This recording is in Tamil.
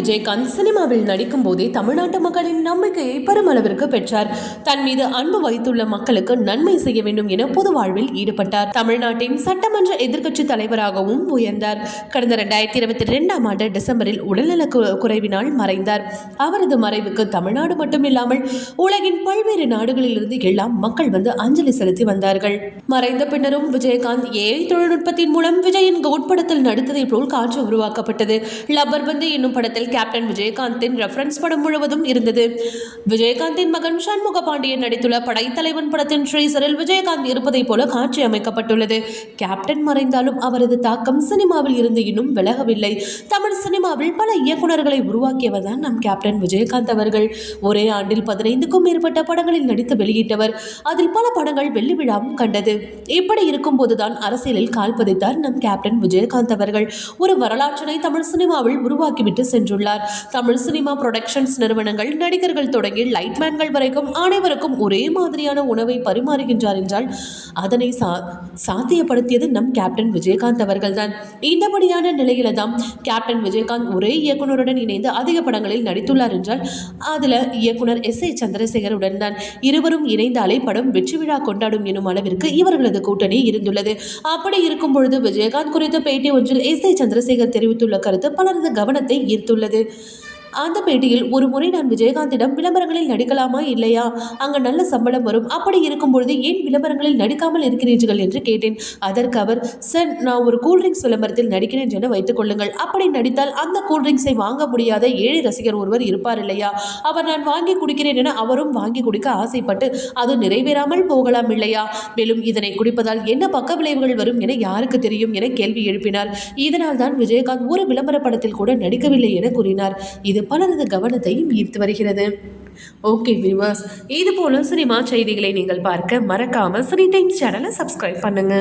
விஜயகாந்த் சினிமாவில் நடிக்கும் போதே தமிழ்நாட்டு மக்களின் நம்பிக்கையை பெருமளவிற்கு பெற்றார். தன் மீது அன்பு வைத்துள்ள மக்களுக்கு நன்மை செய்ய வேண்டும் என பொது வாழ்வில் ஈடுபட்டார். தமிழ்நாட்டின் சட்டமன்ற எதிர்க்கட்சி தலைவராகவும் உயர்ந்தார். கடந்த இரண்டாயிரத்தி இருபத்தி இரண்டாம் ஆண்டு டிசம்பரில் உடல்நல கு- குறைவினால் மறைந்தார். அவரது மறைவுக்கு தமிழ்நாடு மட்டுமில்லாமல் உலகின் பல்வேறு நாடுகளிலிருந்து எல்லாம் மக்கள் வந்து அஞ்சலி செலுத்தி வந்தார்கள். மறைந்த பின்னரும் விஜயகாந்த் ஏஐ தொழில்நுட்பத்தின் மூலம் விஜயின் கோட்படத்தில் நடித்ததை போல் காட்சி உருவாக்கப்பட்டது. லப்பர் பந்து என்னும் படத்தில் கேப்டன் விஜயகாந்தின் ரெஃபரன்ஸ் படம் முழுவதும் இருந்தது. விஜயகாந்தின் மகன் சண்முக பாண்டியன் நடித்துள்ள படைத்தலைவன் படத்தின் ட்ரீசரில் விஜயகாந்த் இருப்பதைப் போல காட்சி அமைக்கப்பட்டுள்ளது. கேப்டன் மறைந்தாலும் அவரது தாக்கம் சினிமாவில் இருந்து இன்னும் விலகவில்லை. தமிழ் சினிமாவில் பல இயக்குனர்களை உருவாக்கியவர் தான் நம் கேப்டன் விஜயகாந்த் அவர்கள். ஒரே ஆண்டில் பதினைந்துக்கும் மேற்பட்ட படங்களில் நடித்து வெளியிட்டவர். அதில் பல படங்கள் வெள்ளி விழாவும் கண்டது. இப்படி இருக்கும்போதுதான் அரசியலில் கால் பதித்தார் நம் கேப்டன் விஜயகாந்த் அவர்கள். ஒரு வரலாற்றினை தமிழ் சினிமாவில் உருவாக்கிவிட்டு சென்றுள்ளார் தமிழ் சினிமா புரொடக்ஷன்ஸ் நிறுவனங்கள் நடிகர்கள் தொடங்கி லைட்மேன்கள் வரைக்கும் அனைவருக்கும் ஒரே மாதிரியான உணவை பரிமாறுகின்றார் என்றால் அதனை சா சாத்தியப்படுத்தியது நம் கேப்டன் விஜயகாந்த் அவர்கள்தான். இந்தபடியான நிலையில தான் கேப்டன் விஜயகாந்த் ஒரே இயக்குனருடன் இணைந்து அதிக படங்களில் நடித்துள்ளார் என்றால் அதில் இயக்குனர் எஸ் ஏ சந்திரசேகருடன் தான். இருவரும் இணைந்தாலே படம் வெற்றி விழா கொண்டாடும் எனும் அளவிற்கு இவர்களது கூட்டணி இருந்துள்ளது. அப்படி இருக்கும் பொழுது விஜயகாந்த் குறித்த பேட்டி ஒன்றில் எஸ் ஏ சந்திரசேகர் தெரிவித்துள்ள கருத்து பலரது கவனத்தை ஈர்த்துள்ளது. लगे। அந்த பேட்டியில் ஒரு முறை நான் விஜயகாந்திடம் விளம்பரங்களில் நடிக்கலாமா இல்லையா? அங்கே நல்ல சம்பளம் வரும். அப்படி இருக்கும் பொழுது ஏன் விளம்பரங்களில் நடிக்காமல் இருக்கிறீர்கள் என்று கேட்டேன். அதற்கு அவர் சார் நான் ஒரு கூல்ட்ரிங்க்ஸ் விளம்பரத்தில் நடிக்கிறேன் என வைத்துக் கொள்ளுங்கள். அப்படி நடித்தால் அந்த கூல்ட்ரிங்க்ஸை வாங்க முடியாத ஏழை ரசிகர் ஒருவர் இருப்பார் இல்லையா? அவர் நான் வாங்கி குடிக்கிறேன் என அவரும் வாங்கி குடிக்க ஆசைப்பட்டு அது நிறைவேறாமல் போகலாம் இல்லையா? மேலும் இதனை குடிப்பதால் என்ன பக்க விளைவுகள் வரும் என யாருக்கு தெரியும்? என கேள்வி எழுப்பினார். இதனால் தான் விஜயகாந்த் ஒரு விளம்பர படத்தில் கூட நடிக்கவில்லை என கூறினார். இது பலரது கவனத்தையும் ஈர்த்து வருகிறது. ஓகே வியூவர்ஸ் இது போல சினிமா செய்திகளை நீங்கள் பார்க்க மறக்காம சினி டைம்ஸ் சேனலை சப்ஸ்கிரைப் பண்ணுங்க.